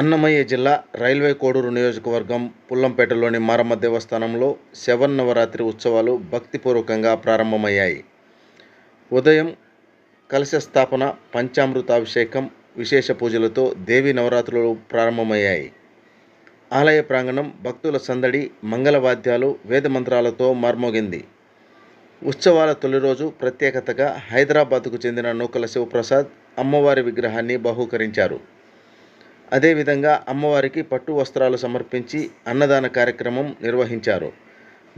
అన్నమయ్య జిల్లా రైల్వే కోడూరు నియోజకవర్గం పుల్లంపేటలోని మారమ్మ దేవస్థానంలో శవన్నవరాత్రి ఉత్సవాలు భక్తిపూర్వకంగా ప్రారంభమయ్యాయి. ఉదయం కలశ స్థాపన పంచామృతాభిషేకం విశేష పూజలతో దేవి నవరాత్రులు ప్రారంభమయ్యాయి. ఆలయ ప్రాంగణం భక్తుల సందడి మంగళవాద్యాలు వేదమంత్రాలతో మార్మోగింది. ఉత్సవాల తొలి రోజు ప్రత్యేకతగా హైదరాబాద్కు చెందిన నూకల శివప్రసాద్ అమ్మవారి విగ్రహాన్ని బహూకరించారు. అదేవిధంగా అమ్మవారికి పట్టు వస్త్రాలు సమర్పించి అన్నదాన కార్యక్రమం నిర్వహించారు.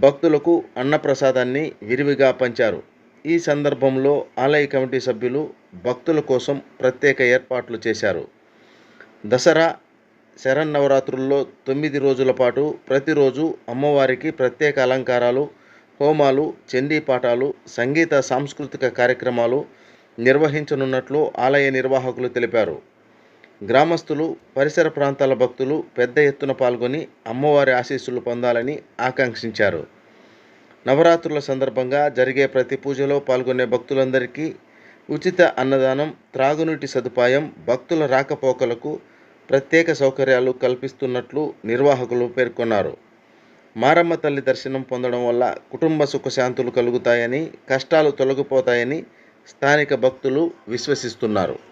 భక్తులకు అన్నప్రసాదాన్ని విరివిగా పంచారు. ఈ సందర్భంలో ఆలయ కమిటీ సభ్యులు భక్తుల కోసం ప్రత్యేక ఏర్పాట్లు చేశారు. దసరా శరన్నవరాత్రుల్లో తొమ్మిది రోజుల పాటు ప్రతిరోజు అమ్మవారికి ప్రత్యేక అలంకారాలు హోమాలు చండీ పాఠాలు సంగీత సాంస్కృతిక కార్యక్రమాలు నిర్వహించనున్నట్లు ఆలయ నిర్వాహకులు తెలిపారు. గ్రామస్తులు పరిసర ప్రాంతాల భక్తులు పెద్ద ఎత్తున పాల్గొని అమ్మవారి ఆశీస్సులు పొందాలని ఆకాంక్షించారు. నవరాత్రుల సందర్భంగా జరిగే ప్రతి పూజలో పాల్గొనే భక్తులందరికీ ఉచిత అన్నదానం త్రాగునీటి సదుపాయం భక్తుల రాకపోకలకు ప్రత్యేక సౌకర్యాలు కల్పిస్తున్నట్లు నిర్వాహకులు పేర్కొన్నారు. మారమ్మ తల్లి దర్శనం పొందడం వల్ల కుటుంబ సుఖశాంతులు కలుగుతాయని కష్టాలు తొలగిపోతాయని స్థానిక భక్తులు విశ్వసిస్తున్నారు.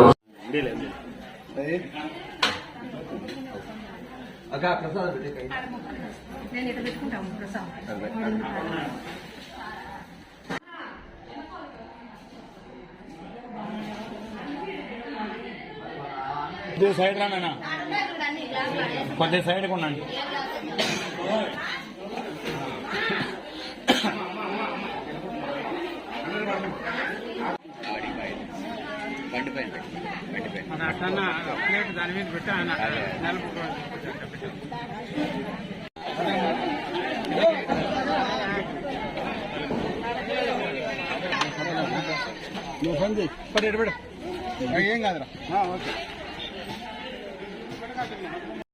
అక్క ప్రసాద్ నేను ఇక్కడ పెట్టుకుంటాము ప్రసాద్. కొద్దిగా సైడ్ రానా కొద్దిగా సైడ్ కొనండి బండి పైన బండి పైన అట్లా ప్లేట్ దాని మీద పెట్టి ఆయన నువ్వు ఫోన్ చేయి పడి ఎడబెడ ఏం కాదురా ఓకే